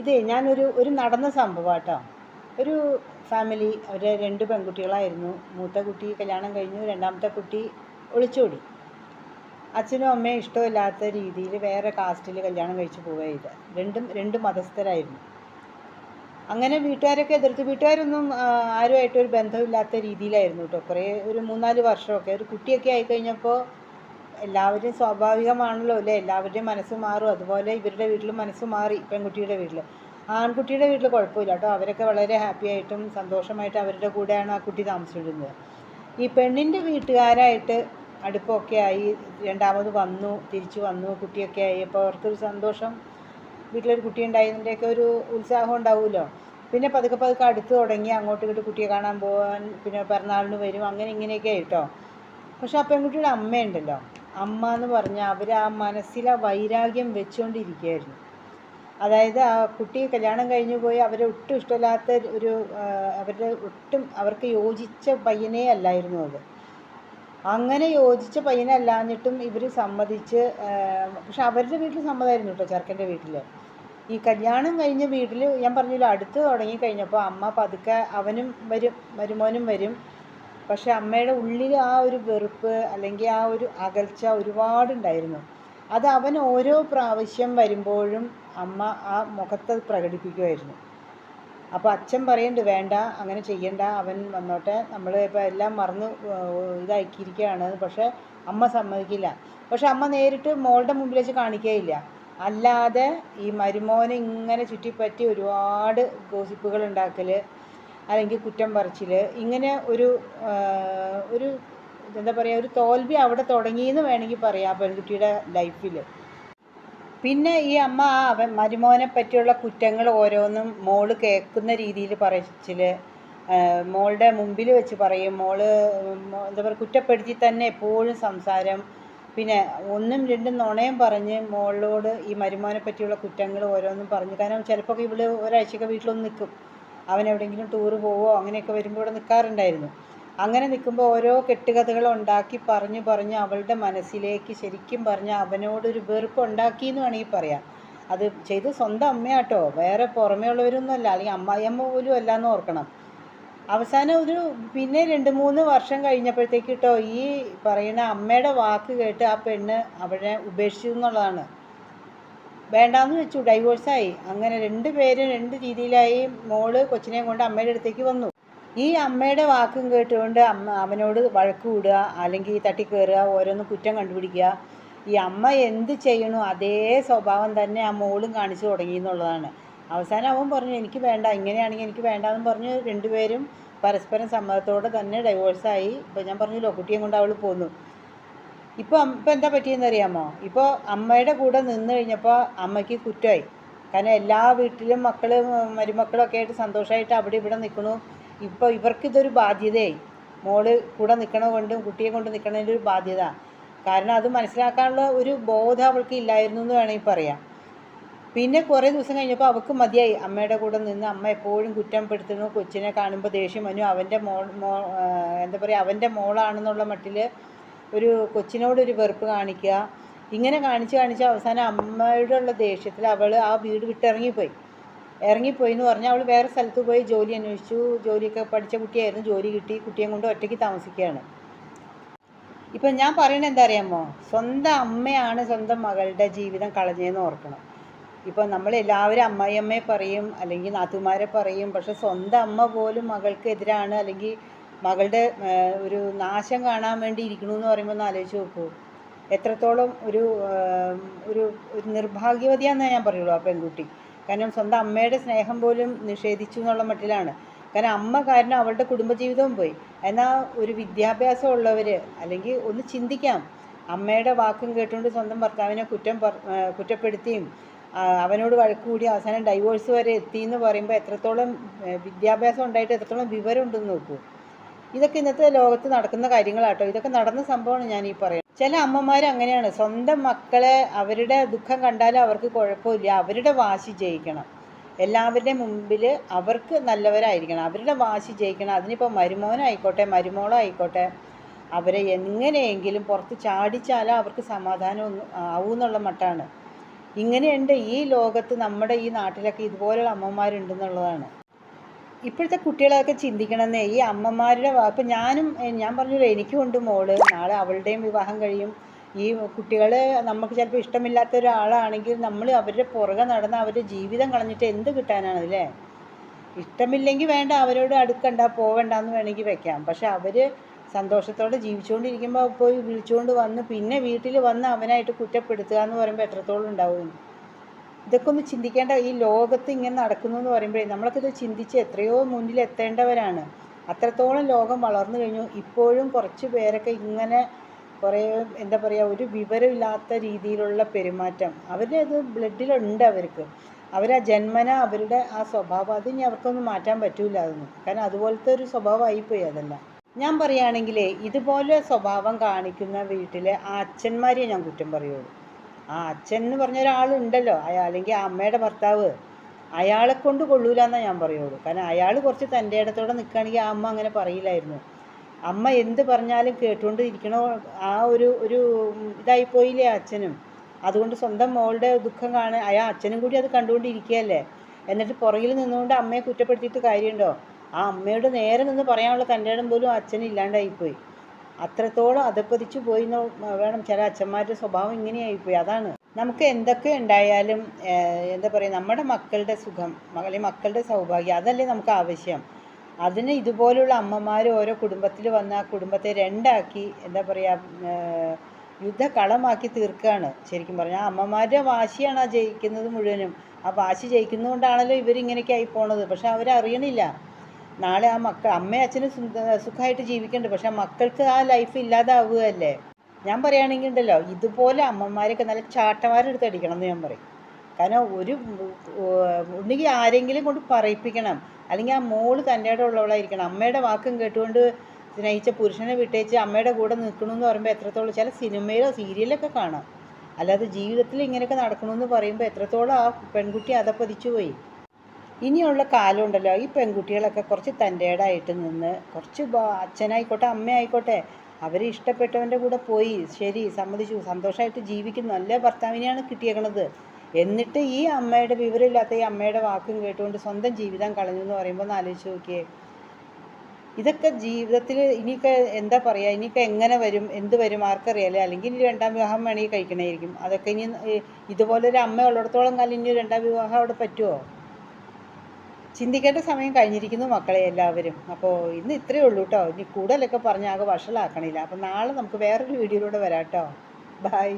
ഇതേ ഞാനൊരു ഒരു നടന്ന സംഭവം കേട്ടോ ഒരു ഫാമിലി അവർ രണ്ട് പെൺകുട്ടികളായിരുന്നു. മൂത്ത കുട്ടി കല്യാണം കഴിഞ്ഞു രണ്ടാമത്തെ കുട്ടി ഒളിച്ചോടി. അച്ഛനും അമ്മയും ഇഷ്ടമില്ലാത്ത രീതിയിൽ വേറെ കാസ്റ്റിൽ കല്യാണം കഴിച്ചു പോവുക ചെയ്ത് രണ്ടും രണ്ട് മതസ്ഥരായിരുന്നു. അങ്ങനെ വീട്ടുകാരൊക്കെ എതിർത്ത് വീട്ടുകാരൊന്നും ആരുമായിട്ടൊരു ബന്ധമില്ലാത്ത രീതിയിലായിരുന്നു കേട്ടോ കുറേ ഒരു മൂന്നാൽ വർഷമൊക്കെ. ഒരു കുട്ടിയൊക്കെ ആയിക്കഴിഞ്ഞപ്പോൾ എല്ലാവരും സ്വാഭാവികമാണല്ലോ അല്ലേ? എല്ലാവരുടെയും മനസ്സ് മാറും. അതുപോലെ ഇവരുടെ വീട്ടിലും മനസ്സ് മാറി പെൺകുട്ടിയുടെ വീട്ടിൽ ആൺകുട്ടിയുടെ വീട്ടിൽ കുഴപ്പമില്ല കേട്ടോ. അവരൊക്കെ വളരെ ഹാപ്പി ആയിട്ടും സന്തോഷമായിട്ട് അവരുടെ കൂടെയാണ് ആ കുട്ടി താമസിച്ചിരുന്നത്. ഈ പെണ്ണിന്റെ വീട്ടുകാരായിട്ട് അടുപ്പമൊക്കെ ആയി രണ്ടാമത് വന്നു തിരിച്ചു വന്നു കുട്ടിയൊക്കെ ആയി. അപ്പോൾ അവർക്കൊരു സന്തോഷം. വീട്ടിലൊരു കുട്ടി ഉണ്ടായതിന്റെയൊക്കെ ഒരു ഉത്സാഹം ഉണ്ടാവുമല്ലോ. പിന്നെ പതുക്കെ പതുക്കെ അടുത്ത് തുടങ്ങി അങ്ങോട്ട് ഇങ്ങോട്ട് കുട്ടിയെ കാണാൻ പോകാൻ പിന്നെ പിറന്നാളിന് വരും അങ്ങനെ ഇങ്ങനെയൊക്കെ ആയിട്ടോ പക്ഷെ ആ പെൺകുട്ടിയുടെ അമ്മയുണ്ടല്ലോ. അമ്മ എന്ന് പറഞ്ഞാൽ അവർ ആ മനസ്സിലെ വൈരാഗ്യം വെച്ചുകൊണ്ടിരിക്കുകയായിരുന്നു അതായത് ആ കുട്ടി കല്യാണം കഴിഞ്ഞു പോയി അവരെ ഒട്ടും ഇഷ്ടമില്ലാത്ത ഒരു അവരുടെ ഒട്ടും അവർക്ക് യോജിച്ച പയ്യനേ അല്ലായിരുന്നു അത് അങ്ങനെ യോജിച്ച പയ്യനല്ലാഞ്ഞിട്ടും ഇവർ സമ്മതിച്ച് പക്ഷെ അവരുടെ വീട്ടിൽ സമ്മതമായിരുന്നു കേട്ടോ ചെറുക്കന്റെ വീട്ടിൽ ഈ കല്യാണം കഴിഞ്ഞ വീട്ടിൽ ഞാൻ പറഞ്ഞല്ലോ അടുത്ത് തുടങ്ങി കഴിഞ്ഞപ്പോൾ അമ്മ പതുക്കെ അവനും വരും മരുമോനും വരും. പക്ഷെ അമ്മയുടെ ഉള്ളിൽ ആ ഒരു വെറുപ്പ് അല്ലെങ്കിൽ ആ ഒരു അകൽച്ച ഒരുപാടുണ്ടായിരുന്നു. അത് അവൻ ഓരോ പ്രാവശ്യം വരുമ്പോഴും അമ്മ ആ മുഖത്ത് പ്രകടിപ്പിക്കുമായിരുന്നു അപ്പോൾ അച്ഛൻ പറയുന്നുണ്ട് വേണ്ട അങ്ങനെ ചെയ്യണ്ട അവൻ വന്നോട്ടെ. നമ്മൾ ഇപ്പോൾ എല്ലാം മറന്ന് ഇതാക്കിയിരിക്കുകയാണ് പക്ഷേ അമ്മ സമ്മതിക്കില്ല. പക്ഷെ അമ്മ നേരിട്ട് മോളുടെ മുമ്പിൽ വെച്ച് കാണിക്കുകയില്ല അല്ലാതെ ഈ മരുമോനെ ഇങ്ങനെ ചുറ്റിപ്പറ്റി ഒരുപാട് ഗോസിപ്പുകൾ ഉണ്ടാക്കൽ അല്ലെങ്കിൽ കുറ്റം പറച്ചിൽ ഇങ്ങനെ ഒരു ഒരു എന്താ പറയുക ഒരു തോൽവി അവിടെ തുടങ്ങിയെന്ന് വേണമെങ്കിൽ പറയാം പെൺകുട്ടിയുടെ ലൈഫിൽ പിന്നെ ഈ അമ്മ അവൻ മരുമോനെ പറ്റിയുള്ള കുറ്റങ്ങൾ ഓരോന്നും മോൾ കേൾക്കുന്ന രീതിയിൽ പറച്ചിൽ മോളുടെ മുമ്പിൽ വെച്ച് പറയും. മോൾ എന്താ പറയുക കുറ്റപ്പെടുത്തി തന്നെ എപ്പോഴും സംസാരം. പിന്നെ ഒന്നും രണ്ടും നുണയും പറഞ്ഞ് മോളോട് ഈ മരുമോനെ പറ്റിയുള്ള കുറ്റങ്ങൾ ഓരോന്നും പറഞ്ഞു. കാരണം ചിലപ്പോൾ ഇവൾ ഒരാഴ്ചയൊക്കെ വീട്ടിലൊന്നും നിൽക്കും. അവൻ എവിടെയെങ്കിലും ടൂറ് പോവോ അങ്ങനെയൊക്കെ വരുമ്പോൾ ഇവിടെ നിൽക്കാറുണ്ടായിരുന്നു അങ്ങനെ നിൽക്കുമ്പോൾ ഓരോ കെട്ടുകഥകൾ ഉണ്ടാക്കി പറഞ്ഞു പറഞ്ഞ് അവളുടെ മനസ്സിലേക്ക് ശരിക്കും പറഞ്ഞ അവനോടൊരു വെറുപ്പ് ഉണ്ടാക്കി എന്ന് വേണമെങ്കിൽ പറയാം. അത് ചെയ്ത് സ്വന്തം അമ്മയാട്ടോ. വേറെ പുറമേ ഉള്ളവരൊന്നും അല്ല അല്ലെങ്കിൽ അമ്മായിയമ്മ പോലും അല്ല എന്ന് ഓർക്കണം. അവസാനം ഒരു പിന്നെ രണ്ട് മൂന്ന് വർഷം കഴിഞ്ഞപ്പോഴത്തേക്ക് കേട്ടോ ഈ പറയുന്ന അമ്മയുടെ വാക്ക് കേട്ട് ആ പെണ്ണ് അവനെ ഉപേക്ഷിച്ചു എന്നുള്ളതാണ്. വേണ്ടാന്ന് വെച്ചു ഡൈവോഴ്സായി അങ്ങനെ രണ്ട് പേരും രണ്ട് രീതിയിലായി മോൾ കൊച്ചിനെയും കൊണ്ട് അമ്മയുടെ അടുത്തേക്ക് വന്നു. ഈ അമ്മയുടെ വാക്കും കേട്ടുകൊണ്ട് അമ്മ അവനോട് വഴക്ക് കൂടുക അല്ലെങ്കിൽ തട്ടിക്കയറുക ഓരോന്ന് കുറ്റം കണ്ടുപിടിക്കുക. ഈ അമ്മ എന്ത് ചെയ്യണോ അതേ സ്വഭാവം തന്നെ ആ മോളും കാണിച്ചു തുടങ്ങി എന്നുള്ളതാണ്. അവസാനം അവൻ പറഞ്ഞു എനിക്ക് വേണ്ട ഇങ്ങനെയാണെങ്കിൽ എനിക്ക് വേണ്ടാന്ന് പറഞ്ഞ് രണ്ടുപേരും പരസ്പരം സമ്മതത്തോടെ തന്നെ ഡൈവോഴ്സായി ഇപ്പോൾ ഞാൻ പറഞ്ഞല്ലോ കുട്ടിയെ കൊണ്ട് അവൾ പോന്നു. ഇപ്പോൾ ഇപ്പം എന്താ പറ്റിയെന്ന് അറിയാമോ? ഇപ്പോൾ അമ്മയുടെ കൂടെ നിന്ന് കഴിഞ്ഞപ്പോൾ അമ്മയ്ക്ക് കുറ്റമായി. കാരണം എല്ലാ വീട്ടിലും മക്കൾ മരുമക്കളൊക്കെ ആയിട്ട് സന്തോഷമായിട്ട് അവിടെ ഇവിടെ നിൽക്കണു ഇപ്പോൾ ഇവർക്കിതൊരു ബാധ്യതയായി. മോൾ കൂടെ നിൽക്കണ കൊണ്ടും കുട്ടിയെ കൊണ്ട് നിൽക്കണതിന്റെ ഒരു ബാധ്യത. കാരണം അത് മനസ്സിലാക്കാനുള്ള ഒരു ബോധം അവൾക്ക് ഇല്ലായിരുന്നു എന്ന് വേണമെങ്കിൽ പറയാം. പിന്നെ കുറേ ദിവസം കഴിഞ്ഞപ്പോൾ അവൾക്ക് മതിയായി. അമ്മയുടെ കൂടെ നിന്ന് അമ്മ എപ്പോഴും കുറ്റം പെടുത്തുന്നു. കൊച്ചിനെ കാണുമ്പോൾ ദേഷ്യം വന്നു. അവന്റെ മോൾ എന്താ പറയുക അവന്റെ മോളാണെന്നുള്ള മട്ടിൽ ഒരു കൊച്ചിനോടൊരു വെറുപ്പ് കാണിക്കുക. ഇങ്ങനെ കാണിച്ച് കാണിച്ച് അവസാനം അമ്മയുടെ ഉള്ള ദേഷ്യത്തിൽ അവൾ ആ വീട് വിട്ടിറങ്ങിപ്പോയി ഇറങ്ങിപ്പോയി. എന്ന് പറഞ്ഞാൽ അവൾ വേറെ സ്ഥലത്ത് പോയി ജോലി അന്വേഷിച്ചു. ജോലിയൊക്കെ പഠിച്ച കുട്ടിയായിരുന്നു. ജോലി കിട്ടി. കുട്ടിയെ കൊണ്ട് ഒറ്റയ്ക്ക് താമസിക്കുകയാണ്. ഇപ്പം ഞാൻ പറയണത് എന്താ അറിയാമോ? സ്വന്തം അമ്മയാണ് സ്വന്തം മകളുടെ ജീവിതം കളഞ്ഞതെന്ന് ഓർക്കണം. ഇപ്പോൾ നമ്മൾ എല്ലാവരും പറയും അല്ലെങ്കിൽ നാത്തുമാരെ പറയും. പക്ഷെ സ്വന്തം അമ്മ പോലും മകൾക്ക് എതിരാണ്. അല്ലെങ്കിൽ മകളുടെ ഒരു നാശം കാണാൻ വേണ്ടി ഇരിക്കണു എന്ന് പറയുമ്പോൾ ഒന്ന് ആലോചിച്ച് നോക്കൂ. എത്രത്തോളം ഒരു ഒരു ഒരു നിർഭാഗ്യവതിയാണെന്നേ ഞാൻ പറയുള്ളൂ ആ പെൺകുട്ടി. കാരണം സ്വന്തം അമ്മയുടെ സ്നേഹം പോലും നിഷേധിച്ചു എന്നുള്ള മട്ടിലാണ്. കാരണം അമ്മ കാരണം അവളുടെ കുടുംബജീവിതവും പോയി. എന്നാൽ ഒരു വിദ്യാഭ്യാസം ഉള്ളവർ അല്ലെങ്കിൽ ഒന്ന് ചിന്തിക്കാം. അമ്മയുടെ വാക്കും കേട്ടുകൊണ്ട് സ്വന്തം ഭർത്താവിനെ കുറ്റം കുറ്റപ്പെടുത്തിയും അവനോട് വഴക്ക് കൂടി അവസാനം ഡൈവോഴ്സ് വരെ എത്തി എന്ന് പറയുമ്പോൾ എത്രത്തോളം വിദ്യാഭ്യാസം ഉണ്ടായിട്ട് എത്രത്തോളം വിവരം ഉണ്ടെന്ന് നോക്കൂ. ഇതൊക്കെ ഇന്നത്തെ ലോകത്ത് നടക്കുന്ന കാര്യങ്ങളാട്ടോ. ഇതൊക്കെ നടന്ന സംഭവമാണ് ഞാൻ ഈ പറയുന്നത്. ചില അമ്മമാർ അങ്ങനെയാണ്. സ്വന്തം മക്കളെ അവരുടെ ദുഃഖം കണ്ടാലും അവർക്ക് കുഴപ്പമില്ല. അവരുടെ വാശി ജയിക്കണം. എല്ലാവരുടെയും മുമ്പിൽ അവർക്ക് നല്ലവരായിരിക്കണം. അവരുടെ വാശി ജയിക്കണം. അതിനിപ്പോൾ മരുമോനായിക്കോട്ടെ മരുമോളായിക്കോട്ടെ അവരെ എങ്ങനെയെങ്കിലും പുറത്ത് ചാടിച്ചാലും അവർക്ക് സമാധാനം ആവും എന്നുള്ള മട്ടാണ്. ഇങ്ങനെയുണ്ട്. ഈ ലോകത്ത് നമ്മുടെ ഈ നാട്ടിലൊക്കെ ഇതുപോലെയുള്ള അമ്മമാരുണ്ടെന്നുള്ളതാണ്. ഇപ്പോഴത്തെ കുട്ടികളൊക്കെ ചിന്തിക്കണമെന്നേ ഈ അമ്മമാരുടെ ഇപ്പം ഞാനും ഞാൻ പറഞ്ഞല്ലോ എനിക്കും ഉണ്ട് മോൾ നാളെ അവളുടെയും വിവാഹം കഴിയും. ഈ കുട്ടികൾ നമുക്ക് ചിലപ്പോൾ ഇഷ്ടമില്ലാത്ത ഒരാളാണെങ്കിൽ നമ്മൾ അവരുടെ പുറകെ നടന്ന് അവരുടെ ജീവിതം കളഞ്ഞിട്ട് എന്ത് കിട്ടാനാണ് അല്ലേ? ഇഷ്ടമില്ലെങ്കിൽ വേണ്ട അവരോട് അടുക്കണ്ട പോവണ്ടെന്ന് വേണമെങ്കിൽ വെക്കാം. പക്ഷെ അവർ സന്തോഷത്തോടെ ജീവിച്ചുകൊണ്ടിരിക്കുമ്പോൾ പോയി വിളിച്ചുകൊണ്ട് വന്ന് പിന്നെ വീട്ടിൽ വന്ന് അവനായിട്ട് കുറ്റപ്പെടുത്തുക എന്ന് പറയുമ്പോൾ എത്രത്തോളം ഉണ്ടാവും? ഇതൊക്കെ ഒന്ന് ചിന്തിക്കേണ്ട ഈ ലോകത്ത് ഇങ്ങനെ നടക്കുന്നു എന്ന് പറയുമ്പോഴേ നമ്മളൊക്കെ ഇത് ചിന്തിച്ച് എത്രയോ മുന്നിൽ എത്തേണ്ടവരാണ്. അത്രത്തോളം ലോകം വളർന്നു കഴിഞ്ഞു. ഇപ്പോഴും കുറച്ച് പേരൊക്കെ ഇങ്ങനെ കുറേ എന്താ പറയുക ഒരു വിവരമില്ലാത്ത രീതിയിലുള്ള പെരുമാറ്റം. അവരുടെ അത് ബ്ലഡിലുണ്ട് അവർക്ക്. അവർ ജന്മന അവരുടെ ആ സ്വഭാവം. അത് ഇനി അവർക്കൊന്നും മാറ്റാൻ പറ്റൂല അതൊന്നും. കാരണം അതുപോലത്തെ ഒരു സ്വഭാവമായിപ്പോയി അതെല്ലാം. ഞാൻ പറയുകയാണെങ്കിൽ ഇതുപോലെ സ്വഭാവം കാണിക്കുന്ന വീട്ടിലെ ആ അച്ഛന്മാരെ ഞാൻ കുറ്റം പറയുള്ളൂ. ആ അച്ഛൻ എന്ന് പറഞ്ഞ ഒരാളുണ്ടല്ലോ. അയാൾ അല്ലെങ്കിൽ ആ അമ്മയുടെ ഭർത്താവ്. അയാളെ കൊണ്ട് കൊള്ളൂല എന്നേ ഞാൻ പറയുള്ളൂ. കാരണം അയാൾ കുറച്ച് തന്റെ ഇടത്തോടെ നിൽക്കുകയാണെങ്കിൽ ആ അമ്മ അങ്ങനെ പറയില്ലായിരുന്നു. അമ്മ എന്ത് പറഞ്ഞാലും കേട്ടുകൊണ്ട് ഇരിക്കണോ ആ ഒരു ഒരു ഇതായിപ്പോയില്ലേ പോയില്ലേ അച്ഛനും. അതുകൊണ്ട് സ്വന്തം മോളുടെ ദുഃഖം കാണാൻ അയാൾ അച്ഛനും കൂടി അത് കണ്ടുകൊണ്ടിരിക്കുകയല്ലേ. എന്നിട്ട് പുറകിൽ നിന്നുകൊണ്ട് അമ്മയെ കുറ്റപ്പെടുത്തിയിട്ട് കാര്യമുണ്ടോ? ആ അമ്മയോട് നേരെ നിന്ന് പറയാനുള്ള തന്റെ ഇടം പോലും അച്ഛന് ഇല്ലാണ്ടായിപ്പോയി അത്രത്തോളം അധപ്പതിച്ചു പോയി വേണം ചില അച്ഛന്മാരുടെ സ്വഭാവം ഇങ്ങനെയായിപ്പോയി. അതാണ്. നമുക്ക് എന്തൊക്കെ ഉണ്ടായാലും എന്താ പറയുക നമ്മുടെ മക്കളുടെ സുഖം അല്ലെങ്കിൽ മക്കളുടെ സൗഭാഗ്യം അതല്ലേ നമുക്ക് ആവശ്യം. അതിന് ഇതുപോലുള്ള അമ്മമാർ ഓരോ കുടുംബത്തിൽ വന്ന് ആ കുടുംബത്തെ രണ്ടാക്കി എന്താ പറയുക യുദ്ധകളമാക്കി തീർക്കുകയാണ്. ശരിക്കും പറഞ്ഞാൽ ആ അമ്മമാരുടെ വാശിയാണ് ആ ജയിക്കുന്നത് മുഴുവനും. ആ വാശി ജയിക്കുന്നതുകൊണ്ടാണല്ലോ ഇവരിങ്ങനെയൊക്കെ ആയി പോണത്. പക്ഷെ അവരറിയണില്ല. നാളെ ആ മക്കൾ അമ്മയും അച്ഛനും സുഖമായിട്ട് ജീവിക്കണ്ട്. പക്ഷെ മക്കൾക്ക് ആ ലൈഫ് ഇല്ലാതാവുകയല്ലേ? ഞാൻ പറയുകയാണെങ്കിൽ ഉണ്ടല്ലോ ഇതുപോലെ അമ്മമാരൊക്കെ നല്ല ചാട്ടമാരെടുത്ത് അടിക്കണം എന്ന് ഞാൻ പറയും. കാരണം ഒരു ഒന്നുകിൽ ആരെങ്കിലും കൊണ്ട് പറയിപ്പിക്കണം. അല്ലെങ്കിൽ ആ മോൾ തന്റെ ഉള്ളവളായിരിക്കണം. അമ്മയുടെ വാക്കും കേട്ടുകൊണ്ട് സ്നേഹിച്ച പുരുഷനെ വിട്ടേച്ച് അമ്മയുടെ കൂടെ നിൽക്കണമെന്ന് പറയുമ്പോൾ എത്രത്തോളം ചില സിനിമയിലോ സീരിയലൊക്കെ കാണാം. അല്ലാതെ ജീവിതത്തിൽ ഇങ്ങനെയൊക്കെ നടക്കണമെന്ന് പറയുമ്പോൾ എത്രത്തോളം ആ പെൺകുട്ടി അതപ്പതിച്ചു പോയി ഇനിയുള്ള കാലം ഉണ്ടല്ലോ ഈ പെൺകുട്ടികളൊക്കെ കുറച്ച് തന്റേടായിട്ട് നിന്ന് കുറച്ച് അച്ഛനായിക്കോട്ടെ അമ്മയായിക്കോട്ടെ അവർ ഇഷ്ടപ്പെട്ടവന്റെ കൂടെ പോയി ശരി സമ്മതിച്ചു സന്തോഷമായിട്ട് ജീവിക്കുന്നു നല്ല ഭർത്താവിനെയാണ് കിട്ടിയേക്കണത്. എന്നിട്ട് ഈ അമ്മയുടെ വിവരമില്ലാത്ത ഈ അമ്മയുടെ വാക്കും കേട്ടുകൊണ്ട് സ്വന്തം ജീവിതം കളഞ്ഞു എന്ന് പറയുമ്പോൾ ഒന്ന് ആലോചിച്ച് നോക്കിയേ. ഇതൊക്കെ ജീവിതത്തിൽ ഇനിയൊക്കെ എന്താ പറയുക ഇനിയൊക്കെ എങ്ങനെ വരും എന്ത് വരും ആർക്കറിയാലേ. അല്ലെങ്കിൽ ഇനി രണ്ടാം വിവാഹം വേണമെങ്കിൽ കഴിക്കണമായിരിക്കും അതൊക്കെ ഇനി ഇതുപോലൊരു അമ്മ ഉള്ളിടത്തോളം കാലം ഇനി രണ്ടാം വിവാഹം അവിടെ പറ്റുമോ ചിന്തിക്കേണ്ട സമയം കഴിഞ്ഞിരിക്കുന്നു മക്കളെ എല്ലാവരും. അപ്പോൾ ഇന്ന് ഇത്രയേ ഉള്ളൂ കേട്ടോ ഇനി കൂടുതലൊക്കെ പറഞ്ഞ് ആകെ വഷളാക്കണില്ല. അപ്പോൾ നാളെ നമുക്ക് വേറൊരു വീഡിയോയിലൂടെ വരാം കേട്ടോ ബൈ